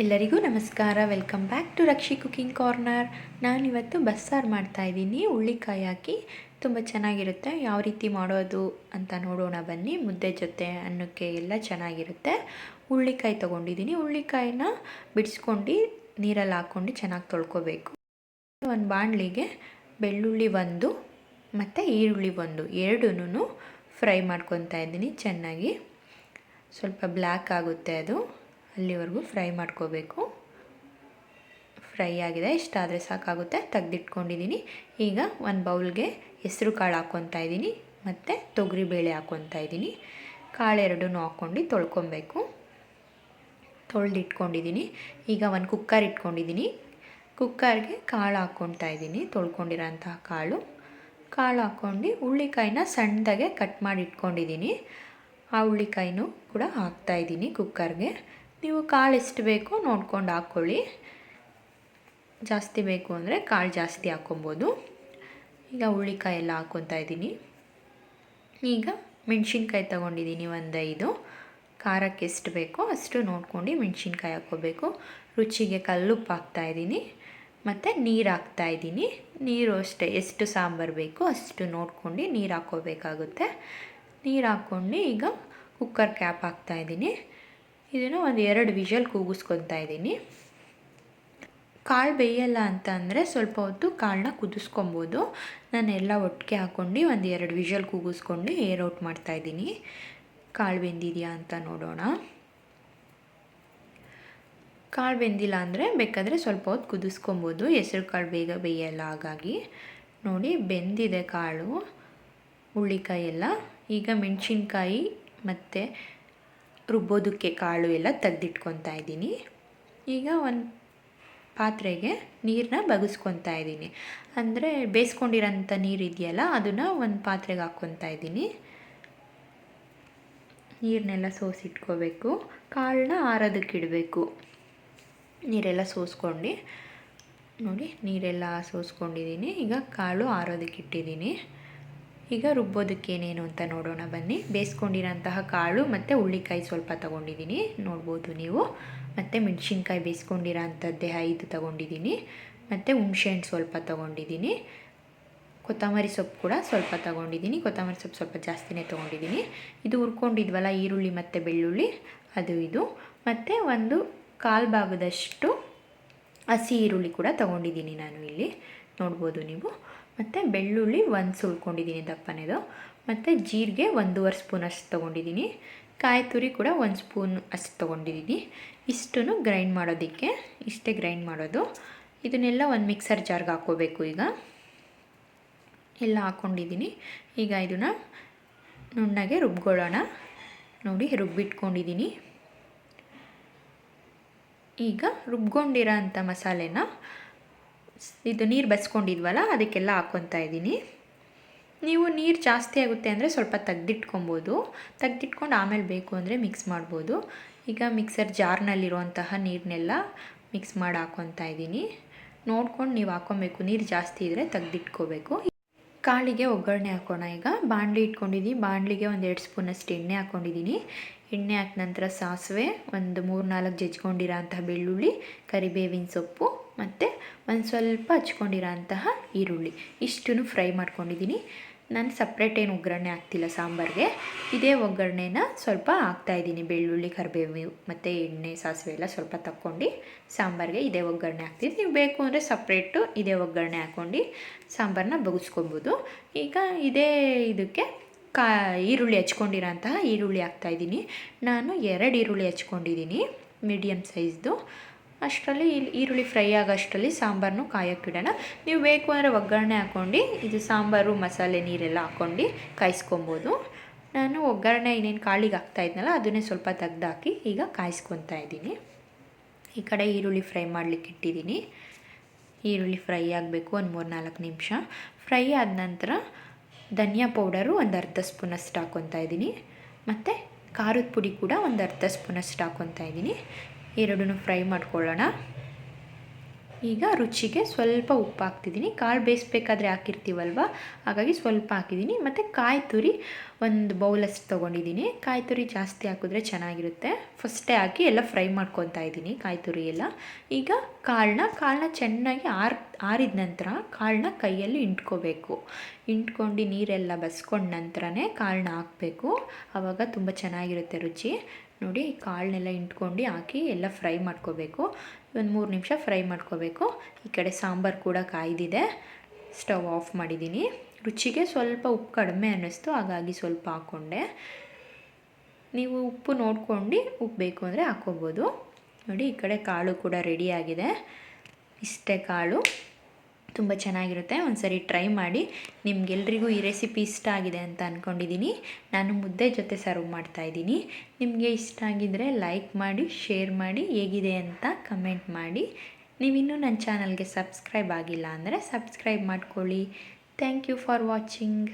ಎಲ್ಲರಿಗೂ ನಮಸ್ಕಾರ. Welcome back to Rakshi cooking corner ನಾನಿವತ್ತು ಬಸ್ಸಾರು ಮಾಡ್ತಾಯಿದ್ದೀನಿ ಹುಳ್ಳಿಕಾಯಿ ಹಾಕಿ ತುಂಬ ಚೆನ್ನಾಗಿರುತ್ತೆ. ಯಾವ ರೀತಿ ಮಾಡೋದು ಅಂತ ನೋಡೋಣ ಬನ್ನಿ. ಮುದ್ದೆ ಜೊತೆ ಅನ್ನಕ್ಕೆ ಎಲ್ಲ ಚೆನ್ನಾಗಿರುತ್ತೆ. ಹುಳ್ಳಿಕಾಯಿ ತೊಗೊಂಡಿದ್ದೀನಿ. ಹುಳ್ಳಿಕಾಯಿನ ಬಿಡಿಸ್ಕೊಂಡು ನೀರಲ್ಲಿ ಹಾಕ್ಕೊಂಡು ಚೆನ್ನಾಗಿ ತೊಳ್ಕೊಬೇಕು. ಒಂದು ಬಾಣಲಿಗೆ ಬೆಳ್ಳುಳ್ಳಿ ಒಂದು ಮತ್ತು ಈರುಳ್ಳಿ ಒಂದು ಎರಡೂ ಫ್ರೈ ಮಾಡ್ಕೊತಾ ಇದ್ದೀನಿ ಚೆನ್ನಾಗಿ. ಸ್ವಲ್ಪ ಬ್ಲ್ಯಾಕ್ ಆಗುತ್ತೆ ಅದು. ಅಲ್ಲಿವರೆಗೂ ಫ್ರೈ ಮಾಡ್ಕೋಬೇಕು. ಫ್ರೈ ಆಗಿದೆ ಇಷ್ಟಾದರೆ ಸಾಕಾಗುತ್ತೆ. ತೆಗೆದಿಟ್ಕೊಂಡಿದ್ದೀನಿ ಈಗ ಒಂದು ಬೌಲ್ಗೆ ಹೆಸ್ರು ಕಾಳು ಹಾಕ್ಕೊತಾ ಇದ್ದೀನಿ ಮತ್ತು ತೊಗರಿಬೇಳೆ ಹಾಕ್ಕೊತಾ ಇದ್ದೀನಿ ಕಾಳೆರಡೂ ಹಾಕ್ಕೊಂಡು ತೊಳ್ಕೊಬೇಕು. ತೊಳೆದಿಟ್ಕೊಂಡಿದ್ದೀನಿ ಈಗ ಒಂದು ಕುಕ್ಕರ್ ಇಟ್ಕೊಂಡಿದ್ದೀನಿ ಕುಕ್ಕರ್ಗೆ ಕಾಳು ಹಾಕ್ಕೊತಾ ಇದ್ದೀನಿ ತೊಳ್ಕೊಂಡಿರೋಂತಹ ಕಾಳು. ಕಾಳು ಹಾಕ್ಕೊಂಡು ಹುಳ್ಳಿಕಾಯಿನ ಸಣ್ಣದಾಗೆ ಕಟ್ ಮಾಡಿ ಇಟ್ಕೊಂಡಿದ್ದೀನಿ ಆ ಹುಳ್ಳಿಕಾಯಿನೂ ಕೂಡ ಹಾಕ್ತಾಯಿದ್ದೀನಿ ಕುಕ್ಕರ್ಗೆ. ನೀವು ಕಾಳು ಎಷ್ಟು ಬೇಕೋ ನೋಡ್ಕೊಂಡು ಹಾಕ್ಕೊಳ್ಳಿ. ಜಾಸ್ತಿ ಬೇಕು ಅಂದರೆ ಕಾಳು ಜಾಸ್ತಿ ಹಾಕ್ಕೊಬೋದು. ಈಗ ಹುಳ್ಳಿಕಾಯಿ ಎಲ್ಲ ಹಾಕ್ಕೊತಾ ಇದ್ದೀನಿ. ಈಗ ಮೆಣಸಿನ್ಕಾಯಿ ತೊಗೊಂಡಿದ್ದೀನಿ ಒಂದು ಐದು ಖಾರಕ್ಕೆ ಎಷ್ಟು ಬೇಕೋ ಅಷ್ಟು ನೋಡ್ಕೊಂಡು ಮೆಣಸಿನ್ಕಾಯಿ ಹಾಕ್ಕೋಬೇಕು. ರುಚಿಗೆ ಕಲ್ಲುಪ್ಪು ಹಾಕ್ತಾಯಿದ್ದೀನಿ ಮತ್ತು ನೀರು ಹಾಕ್ತಾಯಿದ್ದೀನಿ ನೀರು ಅಷ್ಟೇ, ಎಷ್ಟು ಸಾಂಬಾರು ಬೇಕೋ ಅಷ್ಟು ನೋಡ್ಕೊಂಡು ನೀರು ಹಾಕ್ಕೋಬೇಕಾಗುತ್ತೆ. ನೀರು ಹಾಕ್ಕೊಂಡು ಈಗ ಕುಕ್ಕರ್ ಕ್ಯಾಪ್ ಹಾಕ್ತಾಯಿದ್ದೀನಿ ಇದನ್ನು ಒಂದು ಎರಡು ವಿಷಲ್ ಕೂಗಿಸ್ಕೊತಾ ಇದ್ದೀನಿ. ಕಾಳು ಬೇಯಲ್ಲ ಅಂತ ಅಂದರೆ ಸ್ವಲ್ಪ ಹೊತ್ತು ಕಾಳನ್ನ ಕುದಿಸ್ಕೊಬೋದು. ನಾನು ಎಲ್ಲ ಒಟ್ಟಿಗೆ ಹಾಕ್ಕೊಂಡು ಒಂದು ಎರಡು ವಿಷಲ್ ಕೂಗಿಸ್ಕೊಂಡು ಏರ್ ಔಟ್ ಮಾಡ್ತಾಯಿದ್ದೀನಿ ಕಾಳು ಬೆಂದಿದೆಯಾ ಅಂತ ನೋಡೋಣ. ಕಾಳು ಬೆಂದಿಲ್ಲ ಅಂದರೆ ಬೇಕಾದರೆ ಸ್ವಲ್ಪ ಹೊತ್ತು ಕುದಿಸ್ಕೊಬೋದು. ಹೆಸರು ಕಾಳು ಬೇಗ ಬೇಯಲ್ಲ ಹಾಗಾಗಿ. ನೋಡಿ, ಬೆಂದಿದೆ ಕಾಳು ಹುಳ್ಳಿಕಾಯಿ ಎಲ್ಲ ಈಗ ಮೆಣಸಿನ್ಕಾಯಿ ಮತ್ತು ರುಬ್ಬೋದಕ್ಕೆ ಕಾಳು ಎಲ್ಲ ತೆಗ್ದಿಟ್ಕೊತಾ ಇದ್ದೀನಿ. ಈಗ ಒಂದು ಪಾತ್ರೆಗೆ ನೀರನ್ನ ಬಗಸ್ಕೊತಾ ಇದ್ದೀನಿ. ಅಂದರೆ ಬೇಯಿಸ್ಕೊಂಡಿರೋಂಥ ನೀರು ಇದೆಯಲ್ಲ, ಅದನ್ನು ಒಂದು ಪಾತ್ರೆಗೆ ಹಾಕ್ಕೊತಾ ಇದ್ದೀನಿ. ನೀರನ್ನೆಲ್ಲ ಸೋಸಿಟ್ಕೋಬೇಕು. ಕಾಳನ್ನ ಆರೋದಕ್ಕೆ ಇಡಬೇಕು. ನೀರೆಲ್ಲ ಸೋಸ್ಕೊಂಡು, ನೋಡಿ ನೀರೆಲ್ಲ ಸೋಸ್ಕೊಂಡಿದ್ದೀನಿ. ಈಗ ಕಾಳು ಆರೋದಕ್ಕೆ ಇಟ್ಟಿದ್ದೀನಿ. ಈಗ ರುಬ್ಬೋದಕ್ಕೆ ಏನೇನು ಅಂತ ನೋಡೋಣ ಬನ್ನಿ. ಬೇಯಿಸ್ಕೊಂಡಿರೋಂತಹ ಕಾಳು ಮತ್ತು ಹುಳ್ಳಿಕಾಯಿ ಸ್ವಲ್ಪ ತೊಗೊಂಡಿದ್ದೀನಿ. ನೋಡ್ಬೋದು ನೀವು. ಮತ್ತು ಮೆಣಸಿನ್ಕಾಯಿ ಬೇಯಿಸ್ಕೊಂಡಿರೋ ಅಂಥದ್ದೇ ಐದು ತೊಗೊಂಡಿದ್ದೀನಿ. ಮತ್ತು ಹುಣ್ಸೆಹಣ್ಣು ಸ್ವಲ್ಪ ತೊಗೊಂಡಿದ್ದೀನಿ. ಕೊತ್ತಂಬರಿ ಸೊಪ್ಪು ಕೂಡ ಸ್ವಲ್ಪ ತೊಗೊಂಡಿದ್ದೀನಿ. ಕೊತ್ತಂಬರಿ ಸೊಪ್ಪು ಸ್ವಲ್ಪ ಜಾಸ್ತಿನೇ ತೊಗೊಂಡಿದ್ದೀನಿ. ಇದು ಹುರ್ಕೊಂಡಿದ್ವಲ್ಲ, ಈರುಳ್ಳಿ ಮತ್ತು ಬೆಳ್ಳುಳ್ಳಿ, ಅದು ಇದು. ಮತ್ತು ಒಂದು ಕಾಲು ಭಾಗದಷ್ಟು ಹಸಿ ಈರುಳ್ಳಿ ಕೂಡ ತೊಗೊಂಡಿದ್ದೀನಿ ನಾನು ಇಲ್ಲಿ. ನೋಡ್ಬೋದು ನೀವು. ಮತ್ತು ಬೆಳ್ಳುಳ್ಳಿ ಒಂದು ಸುಳ್ಕೊಂಡಿದ್ದೀನಿ ದಪ್ಪನೇದು. ಮತ್ತು ಜೀರಿಗೆ ಒಂದೂವರೆ ಸ್ಪೂನ್ ಅಷ್ಟು ತೊಗೊಂಡಿದ್ದೀನಿ. ಕಾಯಿ ತುರಿ ಕೂಡ ಒಂದು ಸ್ಪೂನ್ ಅಷ್ಟು ತೊಗೊಂಡಿದ್ದೀನಿ. ಇಷ್ಟನ್ನು ಗ್ರೈಂಡ್ ಮಾಡೋದಕ್ಕೆ, ಇಷ್ಟೇ ಗ್ರೈಂಡ್ ಮಾಡೋದು. ಇದನ್ನೆಲ್ಲ ಒಂದು ಮಿಕ್ಸರ್ ಜಾರ್ಗೆ ಹಾಕ್ಕೋಬೇಕು ಈಗ. ಎಲ್ಲ ಹಾಕ್ಕೊಂಡಿದ್ದೀನಿ. ಈಗ ಇದನ್ನು ನುಣ್ಣಗೆ ರುಬ್ಕೊಳ್ಳೋಣ. ನೋಡಿ, ರುಬ್ಬಿಟ್ಕೊಂಡಿದ್ದೀನಿ. ಈಗ ರುಬ್ಕೊಂಡಿರೋ ಅಂಥ ಮಸಾಲೆನ ಇದು ನೀರು ಬಸ್ಕೊಂಡಿದ್ವಲ್ಲ ಅದಕ್ಕೆಲ್ಲ ಹಾಕ್ಕೊತಾ ಇದ್ದೀನಿ. ನೀವು ನೀರು ಜಾಸ್ತಿ ಆಗುತ್ತೆ ಅಂದರೆ ಸ್ವಲ್ಪ ತೆಗ್ದಿಟ್ಕೊಬೋದು. ತೆಗ್ದಿಟ್ಕೊಂಡು ಆಮೇಲೆ ಬೇಕು ಅಂದರೆ ಮಿಕ್ಸ್ ಮಾಡ್ಬೋದು. ಈಗ ಮಿಕ್ಸರ್ ಜಾರ್ನಲ್ಲಿರುವಂತಹ ನೀರನ್ನೆಲ್ಲ ಮಿಕ್ಸ್ ಮಾಡಿ ಹಾಕ್ಕೊತಾ ಇದ್ದೀನಿ. ನೋಡ್ಕೊಂಡು ನೀವು ಹಾಕ್ಕೊಬೇಕು ನೀರು ಜಾಸ್ತಿ ಇದ್ದರೆ ತೆಗ್ದಿಟ್ಕೋಬೇಕು. ಕಾಳಿಗೆ ಒಗ್ಗರಣೆ ಹಾಕೋಣ ಈಗ. ಬಾಣಲಿ ಇಟ್ಕೊಂಡಿದ್ದೀನಿ ಬಾಣಲಿಗೆ ಒಂದು ಎರಡು ಸ್ಪೂನಷ್ಟು ಎಣ್ಣೆ ಹಾಕ್ಕೊಂಡಿದ್ದೀನಿ ಎಣ್ಣೆ ಹಾಕಿದ ನಂತರ ಸಾಸಿವೆ, ಒಂದು ಮೂರು ನಾಲ್ಕು ಜಜ್ಕೊಂಡಿರೋ ಅಂತಹ ಬೆಳ್ಳುಳ್ಳಿ, ಕರಿಬೇವಿನ ಸೊಪ್ಪು ಮತ್ತು ಒಂದು ಸ್ವಲ್ಪ ಹಚ್ಕೊಂಡಿರೋ ಅಂತಹ ಈರುಳ್ಳಿ. ಇಷ್ಟನ್ನು ಫ್ರೈ ಮಾಡ್ಕೊಂಡಿದ್ದೀನಿ. ನಾನು ಸಪ್ರೇಟ್ ಏನು ಒಗ್ಗರಣೆ ಹಾಕ್ತಿಲ್ಲ ಸಾಂಬಾರಿಗೆ. ಇದೇ ಒಗ್ಗರಣೆನ ಸ್ವಲ್ಪ ಹಾಕ್ತಾಯಿದ್ದೀನಿ ಬೆಳ್ಳುಳ್ಳಿ, ಕರಿಬೇವು ಮತ್ತು ಎಣ್ಣೆ, ಸಾಸಿವೆ ಎಲ್ಲ ಸ್ವಲ್ಪ ತಕ್ಕೊಂಡು ಸಾಂಬಾರಿಗೆ ಇದೇ ಒಗ್ಗರಣೆ ಹಾಕ್ತೀನಿ ನೀವು ಬೇಕು ಅಂದರೆ ಸಪ್ರೇಟು ಇದೇ ಒಗ್ಗರಣೆ ಹಾಕ್ಕೊಂಡು ಸಾಂಬಾರನ್ನ ಬಗ್ಸ್ಕೊಬೋದು. ಈಗ ಇದೇ ಇದಕ್ಕೆ ಕಾ, ಈರುಳ್ಳಿ ಹಚ್ಕೊಂಡಿರೋಂತಹ ಈರುಳ್ಳಿ ಹಾಕ್ತಾಯಿದ್ದೀನಿ ನಾನು ಎರಡು ಈರುಳ್ಳಿ ಹಚ್ಕೊಂಡಿದ್ದೀನಿ. ಮೀಡಿಯಮ್ ಸೈಜ್ದು ಅಷ್ಟರಲ್ಲಿ ಈರುಳ್ಳಿ ಫ್ರೈ ಆಗೋಷ್ಟರಲ್ಲಿ ಸಾಂಬಾರನ್ನು ಕಾಯೋಕ್ಕಿಡೋಣ. ನೀವು ಬೇಕು ಅಂದರೆ ಒಗ್ಗರಣೆ ಹಾಕ್ಕೊಂಡು, ಇದು ಸಾಂಬಾರು, ಮಸಾಲೆ, ನೀರೆಲ್ಲ ಹಾಕ್ಕೊಂಡು ಕಾಯಿಸ್ಕೊಬೋದು. ನಾನು ಒಗ್ಗರಣೆ ಇನ್ನೇನು ಕಾಳಿಗೆ ಹಾಕ್ತಾ ಇದ್ನಲ್ಲ, ಅದನ್ನೇ ಸ್ವಲ್ಪ ತೆಗ್ದಾಕಿ ಈಗ ಕಾಯಿಸ್ಕೊತಾ ಇದ್ದೀನಿ. ಈ ಕಡೆ ಈರುಳ್ಳಿ ಫ್ರೈ ಮಾಡಲಿಕ್ಕೆ ಇಟ್ಟಿದ್ದೀನಿ. ಈರುಳ್ಳಿ ಫ್ರೈ ಆಗಬೇಕು ಒಂದು ಮೂರು ನಾಲ್ಕು ನಿಮಿಷ. ಫ್ರೈ ಆದ ನಂತರ ಧನಿಯಾ ಪೌಡರು ಒಂದು ಅರ್ಧ ಸ್ಪೂನಷ್ಟು ಹಾಕ್ಕೊತಾ ಇದ್ದೀನಿ. ಮತ್ತು ಖಾರದ ಪುಡಿ ಕೂಡ ಒಂದು ಅರ್ಧ ಸ್ಪೂನಷ್ಟು ಹಾಕ್ಕೊತಾ ಇದ್ದೀನಿ. ಎರಡೂ ಫ್ರೈ ಮಾಡ್ಕೊಳ್ಳೋಣ. ಈಗ ರುಚಿಗೆ ಸ್ವಲ್ಪ ಉಪ್ಪು ಹಾಕ್ತಿದ್ದೀನಿ. ಕಾಳು ಬೇಯಿಸ್ಬೇಕಾದ್ರೆ ಹಾಕಿರ್ತೀವಲ್ವ? ಹಾಗಾಗಿ ಸ್ವಲ್ಪ ಹಾಕಿದ್ದೀನಿ. ಮತ್ತು ಕಾಯಿ ತುರಿ ಒಂದು ಬೌಲಷ್ಟು ತೊಗೊಂಡಿದ್ದೀನಿ. ಕಾಯಿ ತುರಿ ಜಾಸ್ತಿ ಹಾಕಿದ್ರೆ ಚೆನ್ನಾಗಿರುತ್ತೆ. ಫಸ್ಟೇ ಹಾಕಿ ಎಲ್ಲ ಫ್ರೈ ಮಾಡ್ಕೊತಾ ಇದ್ದೀನಿ ಕಾಯಿ ತುರಿ ಎಲ್ಲ. ಈಗ ಕಾಳನ್ನ ಕಾಳನ್ನ ಚೆನ್ನಾಗಿ ಆರ್, ಆರಿದ ನಂತರ ಕಾಳನ್ನ ಕೈಯಲ್ಲಿ ಇಂಟ್ಕೋಬೇಕು. ಇಂಟ್ಕೊಂಡು ನೀರೆಲ್ಲ ಬಸ್ಕೊಂಡ ನಂತರನೇ ಕಾಳನ್ನ ಹಾಕಬೇಕು. ಆವಾಗ ತುಂಬ ಚೆನ್ನಾಗಿರುತ್ತೆ ರುಚಿ. ನೋಡಿ, ಕಾಳನ್ನೆಲ್ಲ ಇಂಟ್ಕೊಂಡು ಹಾಕಿ ಎಲ್ಲ ಫ್ರೈ ಮಾಡ್ಕೋಬೇಕು. ಒಂದು ಮೂರು ನಿಮಿಷ ಫ್ರೈ ಮಾಡ್ಕೋಬೇಕು. ಈ ಕಡೆ ಸಾಂಬಾರು ಕೂಡ ಕಾಯ್ದಿದೆ. ಸ್ಟವ್ ಆಫ್ ಮಾಡಿದ್ದೀನಿ. ರುಚಿಗೆ ಸ್ವಲ್ಪ ಉಪ್ಪು ಕಡಿಮೆ ಅನ್ನಿಸ್ತು, ಹಾಗಾಗಿ ಸ್ವಲ್ಪ ಹಾಕ್ಕೊಂಡೆ ನೀವು ಉಪ್ಪು ನೋಡ್ಕೊಂಡು ಉಪ್ಪು ಬೇಕು ಅಂದರೆ ಹಾಕ್ಕೋಬೋದು. ನೋಡಿ, ಈ ಕಡೆ ಕಾಳು ಕೂಡ ರೆಡಿಯಾಗಿದೆ ಇಷ್ಟೇ ಕಾಳು. ತುಂಬ ಚೆನ್ನಾಗಿರುತ್ತೆ ಒಂದು ಸರಿ ಟ್ರೈ ಮಾಡಿ. ನಿಮ್ಗೆಲ್ರಿಗೂ ಈ ರೆಸಿಪಿ ಇಷ್ಟ ಆಗಿದೆ ಅಂತ ಅಂದ್ಕೊಂಡಿದ್ದೀನಿ ನಾನು ಮುದ್ದೆ ಜೊತೆ ಸರ್ವ್ ಮಾಡ್ತಾಯಿದ್ದೀನಿ ನಿಮಗೆ ಇಷ್ಟ ಆಗಿದ್ದರೆ ಲೈಕ್ ಮಾಡಿ, ಶೇರ್ ಮಾಡಿ, ಹೇಗಿದೆ ಅಂತ ಕಮೆಂಟ್ ಮಾಡಿ. ನೀವಿನ್ನೂ ನನ್ನ ಚಾನಲ್ಗೆ ಸಬ್ಸ್ಕ್ರೈಬ್ ಆಗಿಲ್ಲ ಅಂದರೆ ಸಬ್ಸ್ಕ್ರೈಬ್ ಮಾಡ್ಕೊಳ್ಳಿ. Thank you for watching.